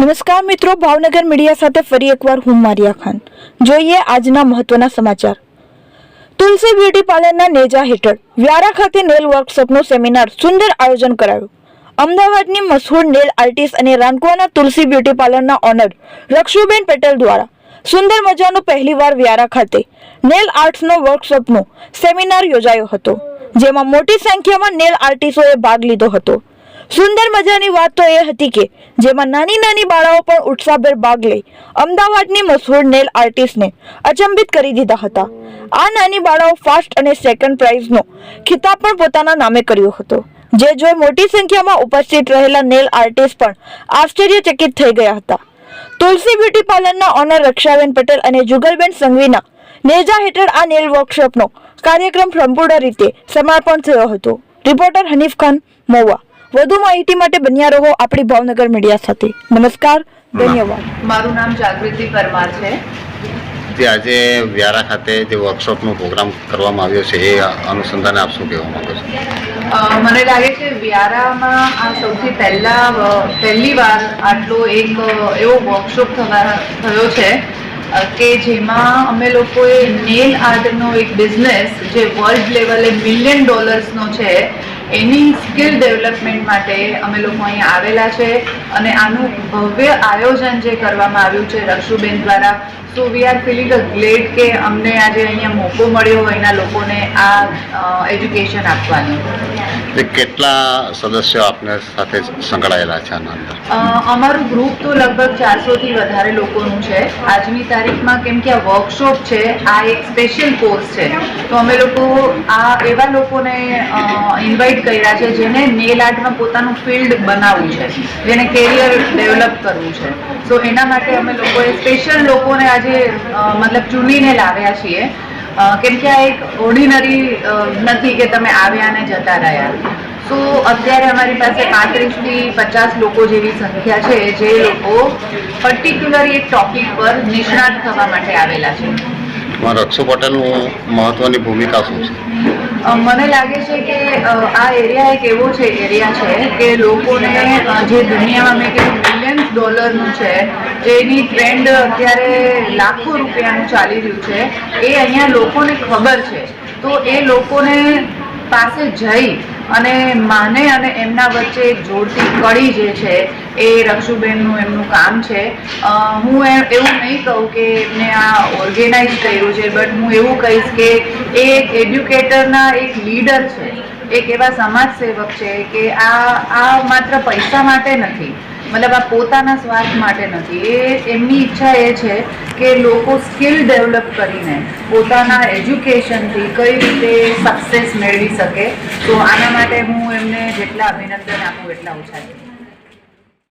નમસ્કાર મિત્રો, ભાવનગર મીડિયા સાથે ફરી એકવાર હું મારિયા ખાન. જોઈએ આજના મહત્વના સમાચાર. તુલસી બ્યુટી પાર્લરના નેજા હેઠળ વ્યારા ખાતે નેલ વર્કશોપનું સેમિનાર સુંદર આયોજન કરાયું. અમદાવાદની મશહૂર નેલ આર્ટિસ્ટ અને રાનકુવાના તુલસી બ્યુટી પાર્લરના ઓનર રક્ષુબેન પટેલ દ્વારા સુંદર મજાનું પહેલીવાર વ્યારા ખાતે નેલ આર્ટ્સનો વર્કશોપનો સેમિનાર યોજાયો હતો, જેમાં મોટી સંખ્યામાં નેલ આર્ટિસ્ટોએ ભાગ લીધો હતો. સુંદર મજાની વાત તો એ હતી કે, જેમાં નાની નાની બાળાઓ પણ ઉત્સાહભેર ભાગ લઈ અમદાવાદની મશહૂર નેલ આર્ટિસ્ટને અચંબિત કરી દીધા હતા. આ નાની બાળાઓ ફાસ્ટ અને સેકન્ડ પ્રાઇઝનો ખિતાબ પણ પોતાના નામે કર્યો હતો. જે જોઈ મોટી સંખ્યામાં ઉપસ્થિત રહેલા નેલ આર્ટિસ્ટ પણ આશ્ચર્યચકિત થઈ ગયા હતા. તુલસી બ્યુટી પાર્લરના ઓનર રક્ષાબેન પટેલ અને જુગલબેન સંઘવીના નેજા હેઠળ આ નેલ વર્કશોપનો કાર્યક્રમ સંપૂર્ણ રીતે સમર્પણ થયો હતો. રિપોર્ટર હનીફ ખાન, મહુવા. વધુ માહિતી માટે બન્યા રહો આપણી ભાવનગર મીડિયા સાથે. નમસ્કાર ધન્યવાદ. મારું નામ જાગૃતિ પરમાર છે. જે આજે વ્યારા ખાતે જે વર્કશોપનો પ્રોગ્રામ કરવામાં આવ્યો છે એ અનુસંધાને આપ શું કહેવા માંગો છો? મને લાગે છે વ્યારામાં આ સૌથી પહેલા પહેલી વાર આટલો એક એવો વર્કશોપ થવા થયો છે કે જેમાં અમે લોકોએ નેલ આર્ટનો એક બિઝનેસ જે વર્લ્ડ લેવલે મિલિયન ડોલર્સનો છે એની સ્કિલ ડેવલપમેન્ટ માટે અમે લોકો અહીંયા આવેલા છે અને આનું ભવ્ય આયોજન જે કરવામાં આવ્યું છે રક્ષુબેન દ્વારા so we are feeling a glad કે અમને આજે અહીંયા મોકો મળ્યો એના લોકોને આ એજ્યુકેશન આપવાની. કેટલા સદસ્યો આપને સાથે સંકળાયેલા છે આના અંદર? અમારું ગ્રુપ તો લગભગ ચારસોથી વધારે લોકોનું છે. આજની તારીખમાં કેમ કે આ વર્કશોપ છે આ એક સ્પેશિયલ કોર્સ છે. તો અમે લોકો આ એવા લોકોને ઇન્વાઇટ કર્યા છે જેને નેલ આર્ટમાં પોતાનું ફિલ્ડ બનાવવું છે જેને કેરિયર ડેવલપ કરવું છે. સો એના માટે અમે લોકોએ સ્પેશિયલ લોકોને આજે અ, મતલબ ચૂનીને લાવ્યા છીએ. કેમ કે આ એક ઓર્ડિનરી નથી કે તમે આવ્યા ને જતા રહ્યા. સો અત્યારે અમારી પાસે પાંત્રીસથી પચાસ લોકો જેવી સંખ્યા છે જે લોકો પર્ટિક્યુલર એક ટોપિક પર નિષ્ણાત થવા માટે આવેલા છે. રક્ષુ પટેલનું મહત્વની ભૂમિકા શું છે? મને લાગે છે કે આ એરિયા એક એવો છે એરિયા છે કે લોકોને જે દુનિયામાં મેં કીધું ડોલરનું છે. જેની ટ્રેન્ડ અત્યારે લાખો રૂપિયાનું ચાલી રહ્યું છે. એ અહીંયા લોકોને ખબર છે. તો એ લોકોને પાસે જઈ અને માને અને એમના વચ્ચે જોડતી કડી જે છે, એ રક્ષુબેનનું એમનું કામ છે. હું એવું નહીં કહું કે એમને આ ઓર્ગેનાઇઝ કર્યું છે બટ હું એવું કહીશ કે એ એક એડ્યુકેટરના એક લીડર છે. એક એવા સમાજ સેવક છે કે આ આ માત્ર પૈસા માટે નથી, મતલબ આ પોતાના સ્વાર્થ માટે નથી. એ એમની ઈચ્છા એ છે કે લોકો સ્કિલ ડેવલપ કરીને પોતાના એજ્યુકેશનથી કઈ રીતે સક્સેસ મેળવી શકે. તો આના માટે હું એમને જેટલા અભિનંદન આપું એટલા ઓછા છે.